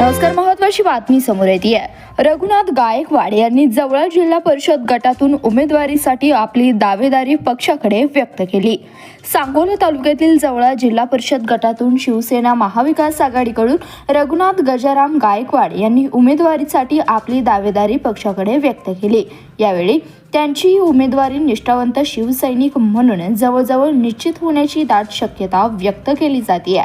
नमस्कार महत्वाची बातमी समोर येते रघुनाथ गायकवाड यांनी जवळ जिल्हा परिषद गटातून उमेदवारीसाठी आपली दावेदारी पक्षाकडे व्यक्त केली. सांगोला तालुक्यातील जवळा जिल्हा परिषद गटातून शिवसेना महाविकास आघाडीकडून रघुनाथ गजाराम गायकवाड यांनी उमेदवारीसाठी आपली दावेदारी पक्षाकडे व्यक्त केली. यावेळी त्यांची ही उमेदवारी निष्ठावंत शिवसैनिक म्हणून जवळजवळ निश्चित होण्याची दाट शक्यता व्यक्त केली जाते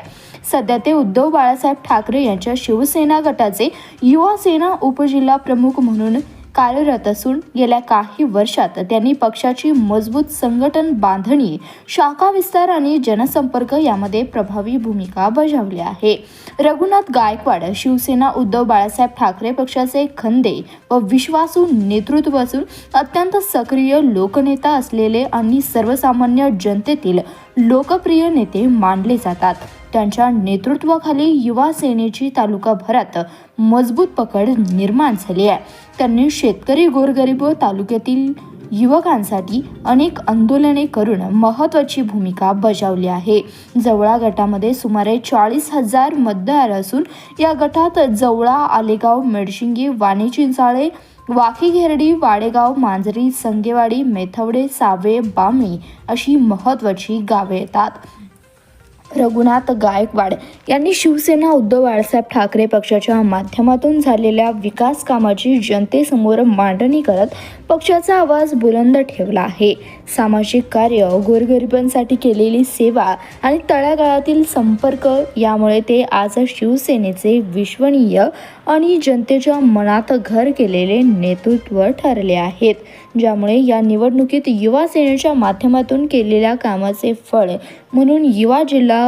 सध्या ते उद्धव बाळासाहेब ठाकरे यांच्या शिवसेना गटाचे युवा सेना उपजिल्हा प्रमुख म्हणून कार्यरत असून गेल्या काही वर्षात त्यांनी पक्षाची मजबूत संघटन बांधणी शाखा विस्तार आणि जनसंपर्क यामध्ये प्रभावी भूमिका बजावली आहे. रघुनाथ गायकवाड शिवसेना उद्धव बाळासाहेब ठाकरे पक्षाचे खंदे व विश्वासू नेतृत्व असून अत्यंत सक्रिय लोकनेता असलेले आणि सर्वसामान्य जनतेतील लोकप्रिय नेते मानले जातात. त्यांच्या नेतृत्वाखाली युवा सेनेची तालुकाभरात मजबूत पकड निर्माण झाली आहे. त्यांनी शेतकरी गोरगरीब व तालुक्यातील युवकांसाठी अनेक आंदोलने करून महत्त्वाची भूमिका बजावली आहे. जवळा गटामध्ये सुमारे चाळीस हजार मतदार असून या गटात जवळा आलेगाव मेडशिंगी वाणी चिंचाळे वाकी घेरडी वाडेगाव मांजरी संगेवाडी मेथवडे सावे बामणी अशी महत्त्वाची गावे येतात. रघुनाथ गायकवाड यांनी शिवसेना उद्धव बाळासाहेब ठाकरे पक्षाच्या माध्यमातून झालेल्या विकास कामाची जनतेसमोर मांडणी करत पक्षाचा आवाज बुलंद ठेवला आहे. सामाजिक कार्य गोरगरिबांसाठी केलेली सेवा आणि तळागाळातील संपर्क यामुळे ते आज शिवसेनेचे विश्वनीय आणि जनतेच्या मनात घर केलेले नेतृत्व ठरले आहेत ज्यामुळे या निवडणुकीत युवा सेनेच्या माध्यमातून केलेल्या कामाचे फळ म्हणून युवा जिल्हा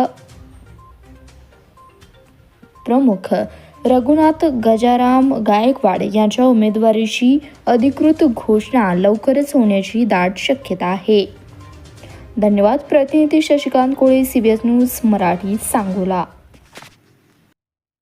प्रमुख रघुनाथ गजाराम गायकवाड यांच्या उमेदवारीची अधिकृत घोषणा लवकरच होण्याची दाट शक्यता आहे. धन्यवाद. प्रतिनिधी शशिकांत कोळे सीबीएस न्यूज मराठी सांगोला.